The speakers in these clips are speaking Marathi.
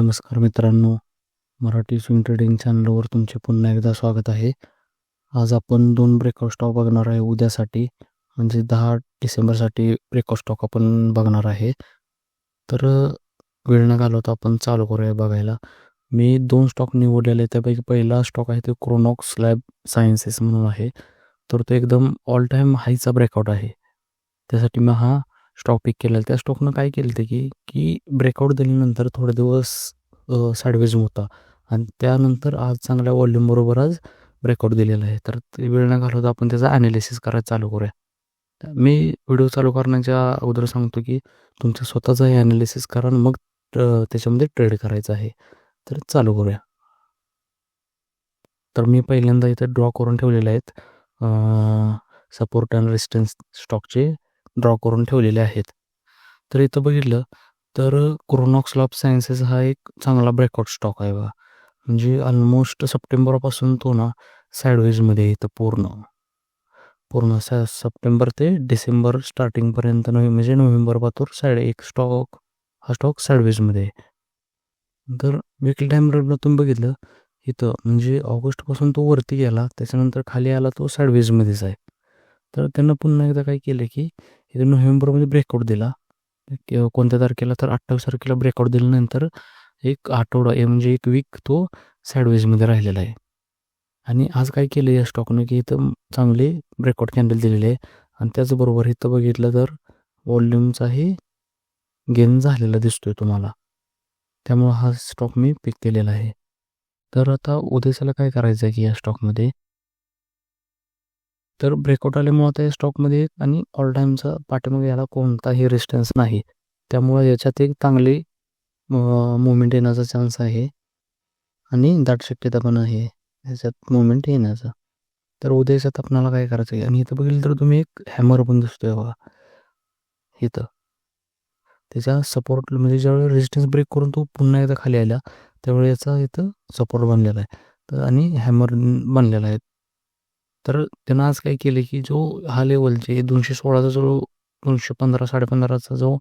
नमस्कार मित्रांनो मराठी स्विंग ट्रेडिंग चॅनलवर तुमचे पुन्हा एकदा स्वागत आहे. आज आपण दोन ब्रेकआउट स्टॉक बघणार आहे उद्यासाठी म्हणजे दहा डिसेंबरसाठी ब्रेकआउट स्टॉक आपण बघणार आहे. तर वेळ न घालवता आपण चालू करूया बघायला. मी दोन स्टॉक निवडलेले त्यापैकी पहिला स्टॉक आहे तो क्रोनॉक्स लॅब सायन्सेस म्हणून आहे. तर तो एकदम ऑल टाईम हायचा ब्रेकआउट आहे. त्यासाठी मी हा स्टॉक पिक केलेला त्या स्टॉकनं काय केलं ते की की ब्रेकआउट दिल्यानंतर थोडे दिवस साडवेज होता. आणि त्यानंतर आज चांगल्या वॉल्यूमबरोबर आज ब्रेकआउट दिलेला आहे. तर ते वेळ न घालवता आपण त्याचा ॲनालिसिस करायला चालू करूया. मी व्हिडिओ चालू करण्याच्या अगोदर सांगतो की तुमचं स्वतःचं हे ॲनालिसिस करा आणि मग त्याच्यामध्ये ट्रेड करायचं आहे. तर चालू करूया. तर मी पहिल्यांदा इथे ड्रॉ करून ठेवलेले आहेत. सपोर्ट अँड रेसिस्टन्स स्टॉकचे ड्रॉ करून ठेवलेले आहेत. तर इथं बघितलं तर क्रोनॉक्स लॉब सायन्सेस हा एक चांगला ब्रेकआउट स्टॉक आहे बघा. म्हणजे ऑलमोस्ट सप्टेंबरपासून तो ना साईडवेजमध्ये येतं पूर्ण. पूर्ण स सप्टेंबर ते डिसेंबर स्टार्टिंगपर्यंत नोव्हे म्हणजे नोव्हेंबरपासून साईड एक स्टॉक हा स्टॉक साईडवेजमध्ये आहे. तर विकली टाईम रेटला तुम्ही बघितलं इथं म्हणजे ऑगस्टपासून तो वरती गेला त्याच्यानंतर खाली आला तो साईडवेजमध्येच आहे. तर त्यांना पुन्हा एकदा काय केलं की इथे नोव्हेंबरमध्ये ब्रेकआउट दिला. कोणत्या तारखेला? तर अठ्ठावीस तारखेला ब्रेकआउट दिल्यानंतर एक आठवडा म्हणजे एक वीक तो सॅडवेजमध्ये राहिलेला आहे. आणि आज काय केलं या स्टॉकनं की इथं चांगले ब्रेकआउट कॅन्डल दिलेले आहे. आणि त्याचबरोबर इथं बघितलं तर वॉल्यूमचाही गेन झालेला दिसतोय तुम्हाला. त्यामुळं हा स्टॉक मी पिक केलेला आहे. तर आता उद्याच्याला काय करायचं आहे की या स्टॉकमध्ये तर ब्रेकआउट आल्यामुळं आता या स्टॉकमध्ये आणि ऑल टाईमचा पाठीमागे याला कोणताही रेस्टन्स नाही. त्यामुळं याच्यात एक चांगली मुवमेंट येण्याचा चान्स आहे. आणि दाट शक्यता पण आहे याच्यात मुवमेंट येण्याचा. तर उद्या याच्यात आपणाला काय करायचं आहे? आणि इथं बघितलं तर तुम्ही एक हॅमर पण दिसतोय बघा. इथं. त्याच्या सपोर्ट म्हणजे ज्यावेळेस रेजिस्टन्स ब्रेक करून तो पुन्हा एकदा खाली आला त्यावेळी याचा इथं सपोर्ट बनलेला आहे. तर आणि हॅमर बनलेला आहे. तर त्यानं आज काय केलं की जो हा लेवलचे दोनशे सोळाचा जो दोनशे पंधरा साडेपंधराचा जो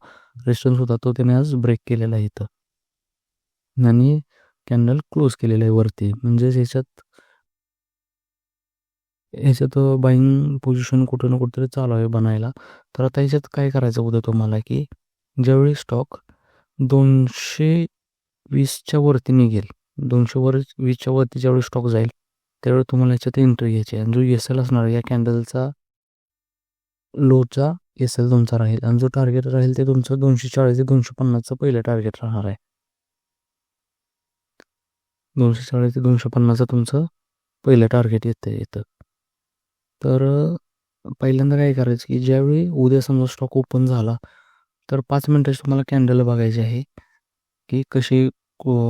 रेस्टॉरंट होता तो त्याने आज ब्रेक केलेला आहे इथं. आणि कॅन्डल क्लोज केलेलं आहे वरती. म्हणजेच ह्याच्यात ह्याच्यात बाईंग पोझिशन कुठं ना कुठंतरी चालू आहे बनायला. तर आता ह्याच्यात काय करायचं होतं तुम्हाला की ज्यावेळी स्टॉक दोनशे वीसच्या वरती निघेल दोनशे वर वीसच्या वरती ज्यावेळी स्टॉक जाईल त्यावेळी तुम्हाला याच्यात एंट्री घ्यायची आणि जो एस एल असणार या कॅन्डलचा लोचा एस एल तुमचा राहील. आणि जो टार्गेट राहील ते तुमचं दोनशे चाळीस ते दोनशे पन्नासचं पहिलं टार्गेट राहणार आहे. दोनशे चाळीस ते दोनशे पन्नासचं तुमचं पहिलं टार्गेट येतं येतं तर पहिल्यांदा काय करायचं की ज्यावेळी उद्या समजा स्टॉक ओपन झाला तर पाच मिनटाची तुम्हाला कॅन्डल बघायची आहे की कशी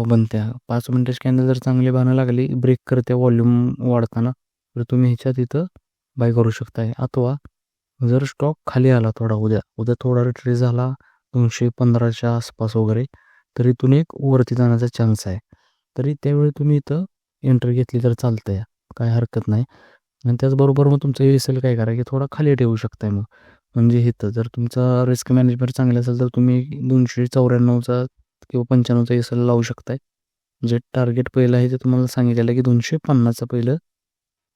बनत्या. पाच मिनटाची कॅन्डल जर चांगली बनायला लागली ब्रेक करते वॉल्यूम वाढताना तर तुम्ही ह्याच्यात इथं बाय करू शकताय. अथवा जर स्टॉक खाली आला थोडा उद्या उद्या थोडा रिट्रेस झाला दोनशे पंधराच्या आसपास वगैरे तर इथून एक वरती जाण्याचा चान्स आहे. तरी त्यावेळी तुम्ही इथं एंट्री घेतली तर चालतं आहे काय हरकत नाही. आणि त्याचबरोबर मग तुमचं एस काय करा की थोडा खाली ठेवू शकताय मग. म्हणजे इथं जर तुमचा रिस्क मॅनेजमेंट चांगला असेल तर तुम्ही दोनशे चौऱ्याण्णवचा किंवा पंच्याण्णवचा एस एल लावू शकताय. जे टार्गेट पहिलं आहे ते तुम्हाला सांगितलेलं की दोनशे पन्नासचं पहिलं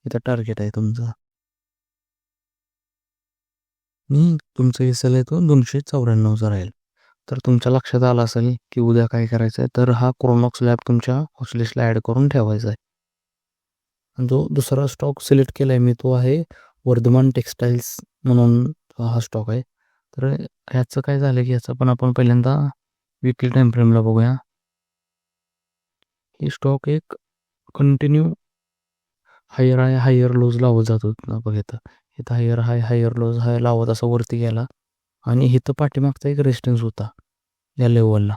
इथं टार्गेट आहे तुमचं. आणि तुमचं एस एल आहे तो दोनशे चौऱ्याण्णवचा राहील. तर तुमच्या लक्षात आलं असेल की उद्या काय करायचं आहे तर हा क्रोनॉक्स लॅब तुमच्या हॉस्टलिस्टला ॲड करून ठेवायचा आहे. आणि जो दुसरा स्टॉक सिलेक्ट केला आहे मी तो आहे वर्धमान टेक्स्टाईल्स म्हणून हा स्टॉक आहे. तर ह्याचं काय झालं की ह्याचं पण आपण पहिल्यांदा विकली टाईम फ्रेमला बघूया. हे स्टॉक एक कंटिन्यू हायर आहे हायर लोज लावत जातो बघ इथं. इथं हायर हाय हायर लोज हाय लावत असं वरती गेला. आणि इथं पाठीमागचा एक रेस्टन्स होता या लेवलला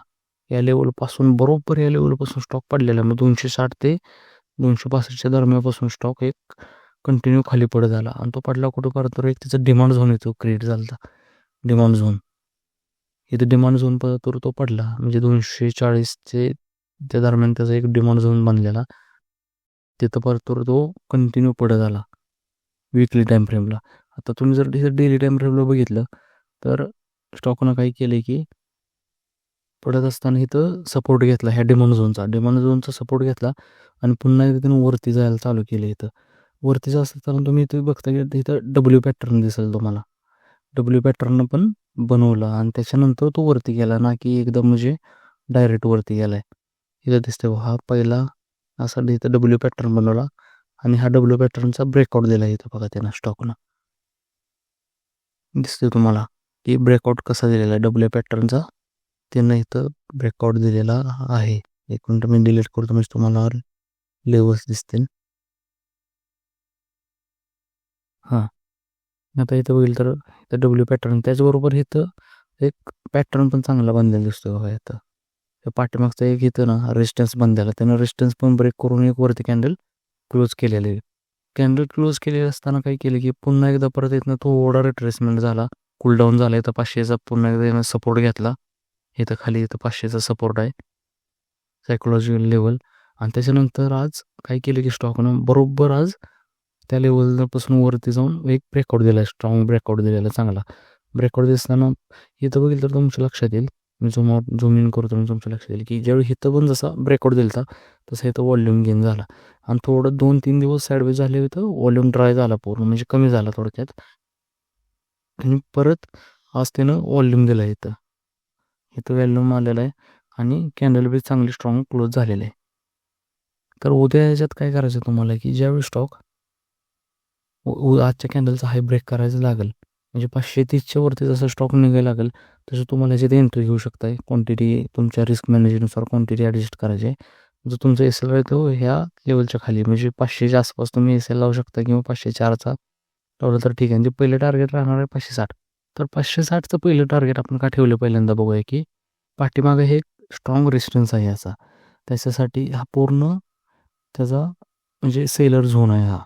या लेवलपासून बरोबर या लेवलपासून स्टॉक पडलेला. मग दोनशे साठ ते दोनशे पासष्टच्या दरम्यानपासून स्टॉक एक कंटिन्यू खाली पडत झाला आणि तो पडला कुठं? परत एक त्याचा डिमांड झोन येतो. क्रिएट झाला डिमांड झोन इथं डिमांड झोन तर तो पडला. म्हणजे दोनशे चाळीसचे त्या दरम्यान त्याचा एक डिमांड झोन बनलेला. तिथं परत तो कंटिन्यू पडत आला विकली टाईम फ्रेमला आता तुम्ही जर तिथं डेली टाईम फ्रेमला बघितलं तर स्टॉकनं काय केलं की पडत असताना इथं सपोर्ट घेतला ह्या डिमांड झोनचा डिमांड झोनचा सपोर्ट घेतला आणि पुन्हा एकदा त्यानं वरती जायला चालू केलं इथं. वरती जास्त कारण तुम्ही इथं बघता की इथं डब्ल्यू पॅटर्न दिसेल तुम्हाला. डब्ल्यू पॅटर्न पण बनवला आणि त्याच्यानंतर तो वरती गेला ना की एकदम म्हणजे डायरेक्ट वरती गेलाय. इथं दिसतंय हा पहिला असा इथं डब्ल्यू पॅटर्न बनवला आणि हा डब्ल्यू पॅटर्नचा ब्रेकआउट दिला इथं बघा त्यानं स्टॉकनं दिसतोय तुम्हाला की ब्रेकआउट कसा दिलेला आहे? डब्ल्यू पॅटर्नचा त्यांना इथं ब्रेकआउट दिलेला आहे. एक मिनटं मी डिलीट करतो म्हणजे तुम्हाला लेवल्स दिसतील. हां. आता इथं बघितलं तर इथं डब्ल्यू पॅटर्न त्याचबरोबर इथं एक पॅटर्न पण चांगला बांधलेला दिसतो बघा इथं. पाठीमागचं पाठीमागचा एक इथं ना रेस्टन्स बनलेला. त्यानं रेस्टन्स पण ब्रेक करून एक वरती कॅन्डल क्लोज केलेले. आहे कॅन्डल क्लोज केलेलं असताना काय केलं की पुन्हा एकदा परत इथनं थोडा रिट्रेसमेंट झाला. कूलडाऊन झाला. इथं पाचशेचा पुन्हा एकदा सपोर्ट घेतला. इथं खाली इथं पाचशेचा सपोर्ट आहे. सायकोलॉजिकल लेवल आणि त्याच्यानंतर आज काय केलं की स्टॉकनं बरोबर आज त्या लेवलपासून वरती जाऊन एक ब्रेकआउट दिला आहे स्ट्रॉंग ब्रेकआउट दिलेला चांगला. ब्रेकआउट दिसताना इथं बघितलं तर तुमच्या लक्षात येईल. मी झुम आउट झूम इन करतो तुमच्या लक्षात येईल की ज्यावेळी इथं पण जसा ब्रेकआउट दिला तसं इथं वॉल्यूम गेन झाला. आणि थोडं दोन तीन दिवस साईडवेज झाले होतं वॉल्यूम ड्राय झाला पूर्ण म्हणजे कमी झाला थोडक्यात. आणि परत आज त्यानं वॉल्यूम दिला इथं. इथं वॉल्यूम आलेला आहे आणि कॅन्डल बी चांगली स्ट्रॉंग क्लोज झालेलं आहे. तर उद्या याच्यात काय करायचं तुम्हाला की ज्यावेळी स्टॉक आजच्या कॅन्डलचा हाय ब्रेक करायचं लागेल. म्हणजे पाचशे तीसच्या वरती जसं स्टॉक निघायला लागेल तसं तुम्हाला याच्यात एंट्री घेऊ शकताय. क्वांटिटी तुमच्या रिस्क मॅनेजनुसार क्वांटिटी ॲडजस्ट करायची. आहे जर तुमचं एस एल आहे तो ह्या लेवलच्या खाली म्हणजे पाचशेच्या आसपास तुम्ही एस एल लावू शकता किंवा पाचशे चारचा. लावलं तर ठीक आहे. म्हणजे पहिलं टार्गेट राहणार आहे पाचशे साठ. तर पाचशे साठचं पहिलं टार्गेट आपण का ठेवलं पहिल्यांदा बघूया की पाठीमागे हे स्ट्रॉंग रेसिस्टन्स आहे याचा. त्याच्यासाठी हा पूर्ण त्याचा म्हणजे सेलर झोन आहे हा.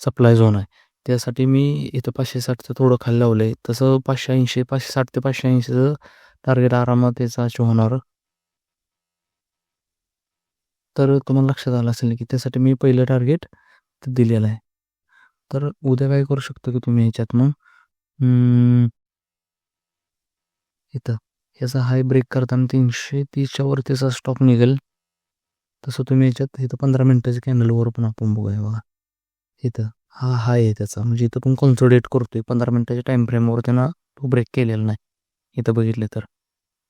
सप्लाय झोन आहे. त्यासाठी मी इथं पाचशे साठचं थोडं खाली लावलं आहे तसं पाचशे ऐंशी पाचशे साठ ते पाचशे ऐंशीचं टार्गेट आरामात त्याचा होणार. तर तुम्हाला लक्षात आलं असेल की त्यासाठी मी पहिलं टार्गेट दिलेलं आहे. तर उद्या काय करू शकतो की तुम्ही ह्याच्यात मग इथं. याचा हाय ब्रेक करताना तीनशे तीसच्या वर त्याचा स्टॉक निघेल. तसं तुम्ही याच्यात इथं पंधरा मिनटाच्या कॅनलवर पण आपण बघूया बघा. इथं. हा हाय आहे त्याचा. म्हणजे इथं पण कॉन्सोडेट करतोय. पंधरा मिनटाच्या टाईम फ्रेमवर त्यांना तो ब्रेक केलेला नाही. इथं बघितले तर.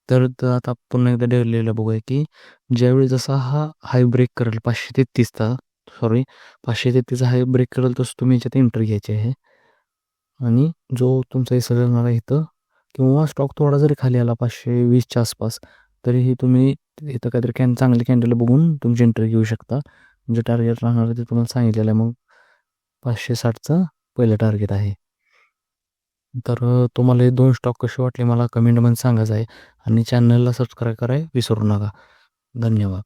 तर आता पुन्हा एकदा डेवलेलं बघूया की ज्यावेळी जसा हा हाय ब्रेक करेल पाचशे तेहतीसचा सॉरी पाचशे तेहतीसचा हाय ब्रेक करेल तसं तुम्ही याच्यात एंट्री घ्यायची आहे. आणि जो तुमचा एस आहे इथं किंवा स्टॉक थोडा जरी खाली आला पाचशे वीसच्या आसपास तरीही तुम्ही इथं काहीतरी कॅन चांगले कॅन्डल बघून तुमची एंट्री घेऊ शकता. म्हणजे टार्गेट राहणार ते तुम्हाला सांगितलेलं आहे. मग पाचशे साठचं पहिलं टार्गेट आहे. तर तुम्हाला हे दोन स्टॉक कसे वाटले मला कमेंटमध्ये सांगायचं आहे. आणि चॅनलला सबस्क्राईब कराय विसरू नका. धन्यवाद.